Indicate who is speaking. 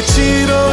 Speaker 1: me tirou.